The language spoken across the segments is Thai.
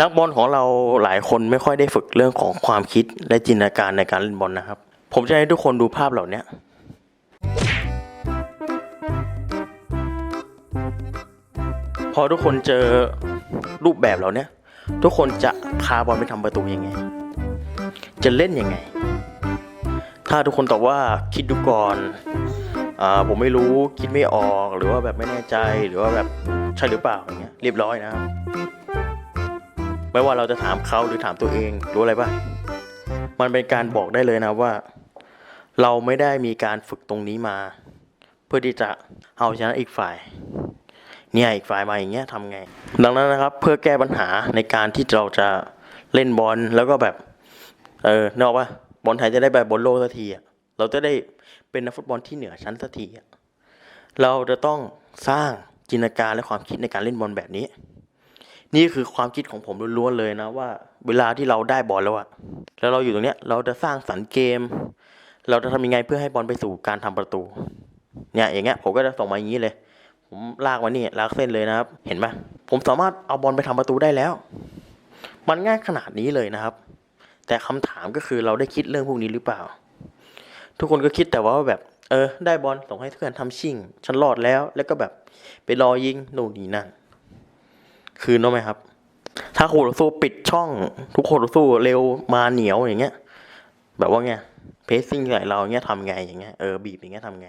นักบอลของเราหลายคนไม่ค่อยได้ฝึกเรื่องของความคิดและจินตนาการในการเล่นบอลนะครับ ผมจะให้ทุกคนดูภาพเหล่านี้พอทุกคนเจอรูปแบบเหล่านี้ทุกคนจะพาบอลไปทำประตูยังไง จะเล่นยังไง ถ้าทุกคนตอบว่าคิดดูก่อนอ่าผมไม่รู้คิดไม่ออกหรือว่าแบบไม่แน่ใจหรือว่าแบบใช่หรือเปล่าอย่างเงี้ยเรียบร้อยนะครับ ไม่ว่าเราจะถามเขาหรือถามตัวเองรู้อะไรป่ะมันเป็นการบอกได้เลยนะว่า เราไม่ได้มีการฝึกตรงนี้มา เพื่อที่จะเอาชนะอีกฝ่าย เนี่ยอีกฝ่ายมาอย่างเงี้ยทำไง ดังนั้นนะครับ เพื่อแก้ปัญหาในการที่เราจะเล่นบอลแล้วก็แบบ เออนออกว่าบอลไทยจะได้แบบบอลโลกสักทีอะเราจะได้เป็นนักฟุตบอลที่เหนือชั้นสักทีอะเราจะต้องสร้างจินตนาการและความคิดในการเล่นบอลแบบนี้ นี่คือความคิดของผมล้วนๆเลยนะว่า เวลาที่เราได้บอลแล้วอะแล้วเราอยู่ตรงเนี้ย เราจะสร้างสรรค์เกม เราจะทำยังไงเพื่อให้บอลไปสู่การทำประตู เนี่ยอย่างเงี้ยผมก็จะส่งมาอย่างนี้เลย ผมลากมานี่ลากเส้นเลยนะครับ เห็นไหมผมสามารถเอาบอลไปทำประตูได้แล้ว มันง่ายขนาดนี้เลยนะครับ แต่คำถามก็คือเราได้คิดเรื่องพวกนี้หรือเปล่า ทุกคนก็คิดแต่ว่าแบบ เออ ได้บอลส่งให้เพื่อนทำชิ่งฉันรอดแล้ว แล้วก็แบบไปรอยิงโน่นนี่นั่น คืน้องไหมครับ ถ้าคู่ต่อสู้ปิดช่อง ทุกคนต่อสู้เร็วมาเหนียวอย่างเงี้ย แบบว่าไงเพสซิ่งใส่เราอย่างเงี้ยทำไงอย่างเงี้ยเออบีบอย่างเงี้ยทำไง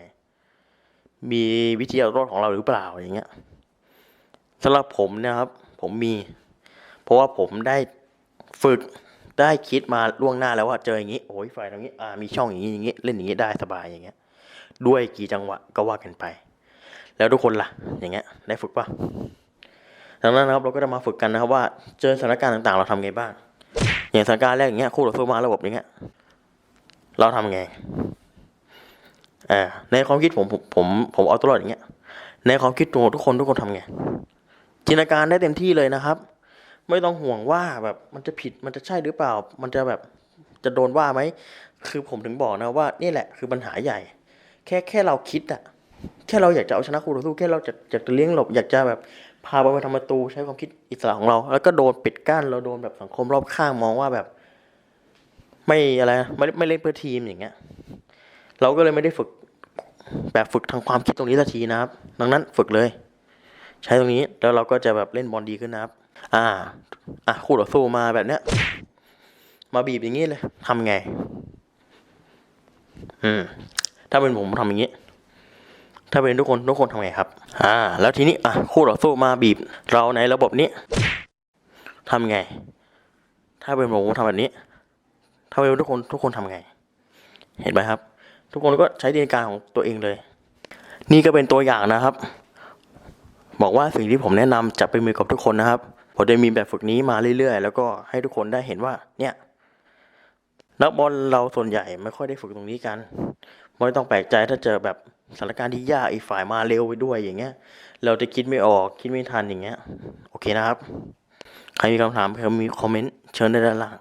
มีวิธีเอารอดของเราหรือเปล่าอย่างเงี้ยสำหรับผมนะครับ ผมมี เพราะว่าผมได้ฝึกได้คิดมาล่วงหน้าแล้วว่าเจออย่างนี้โอ้ยฝ่ายตรงนี้อ่ามีช่องอย่างนี้อย่างนี้เล่นอย่างนี้ได้สบายอย่างเงี้ย ด้วยกี่จังหวะก็ว่ากันไป แล้วทุกคนล่ะ อย่างเงี้ย ได้ฝึกป่ะ ดังนั้นนะครับเราก็จะมาฝึกกันนะครับว่าเจอสถานการณ์ต่างๆ เราทำไงบ้าง อย่างสถานการณ์แรกอย่างเงี้ยคู่ต่อสู้มาระบบอย่างเงี้ยเราทำไงอ่าในความคิดผมผมผมผมเอาตัวรอดอย่างเงี้ย ในความคิดตัวทุกคนทุกคนทำไงจินตนาการได้เต็มที่เลยนะครับ ไม่ต้องห่วงว่าแบบมันจะผิดมันจะใช่หรือเปล่า มันจะแบบจะโดนว่าไหมคือผมถึงบอกนะว่านี่แหละคือปัญหาใหญ่ แค่แค่เราคิดอะ แค่เราอยากจะเอาชนะคู่ต่อสู้แค่เราจะอยากจะเลี้ยงหลบอยากจะแบบพาบอลไปทำประตูใช้ความคิดอิสระของเรา แล้วก็โดนปิดกั้นเราโดนแบบสังคมรอบข้างมองว่าแบบ ไม่อะไรไม่ไม่เล่นเพื่อทีมอย่างเงี้ย เราก็เลยไม่ได้ฝึกแบบฝึกทางความคิดตรงนี้สักทีนะครับ ดังนั้นฝึกเลย ใช้ตรงนี้แล้วเราก็จะแบบเล่นบอลดีขึ้นนะครับ อ่า อะคู่ต่อสู้มาแบบเนี้ยมาบีบอย่างนี้เลยทำไง อืม ถ้าเป็นผมทำอย่างนี้ ถ้าเป็นทุกคนทุกคนทำไงครับ อ่า แล้วทีนี้อะคู่ต่อสู้มาบีบ เราในระบบนี้ทำไง ถ้าเป็นผมทำแบบนี้ ถ้าเป็นทุกคนทุกคนทำไง เห็นไหมครับ ทุกคนก็ใช้จินการของตัวเองเลย นี่ก็เป็นตัวอย่างนะครับ บอกว่าสิ่งที่ผมแนะนำจะไปนมือกับทุกคนนะครับผมจะมีแบบฝึกนี้มาเรื่อยๆ แล้วก็ให้ทุกคนได้เห็นว่า เนี่ยนักบอลเราส่วนใหญ่ไม่ค่อยได้ฝึกตรงนี้กัน ไม่ต้องแปลกใจถ้าเจอแบบ สถานการณ์ที่ยากอีกฝ่ายมาเร็วไปด้วยอย่างเงี้ย เราจะคิดไม่ออกคิดไม่ทันอย่างเงี้ย โอเคนะครับ ใครมีคำถามใครมีคอมเมนต์เชิญได้ด้านล่าง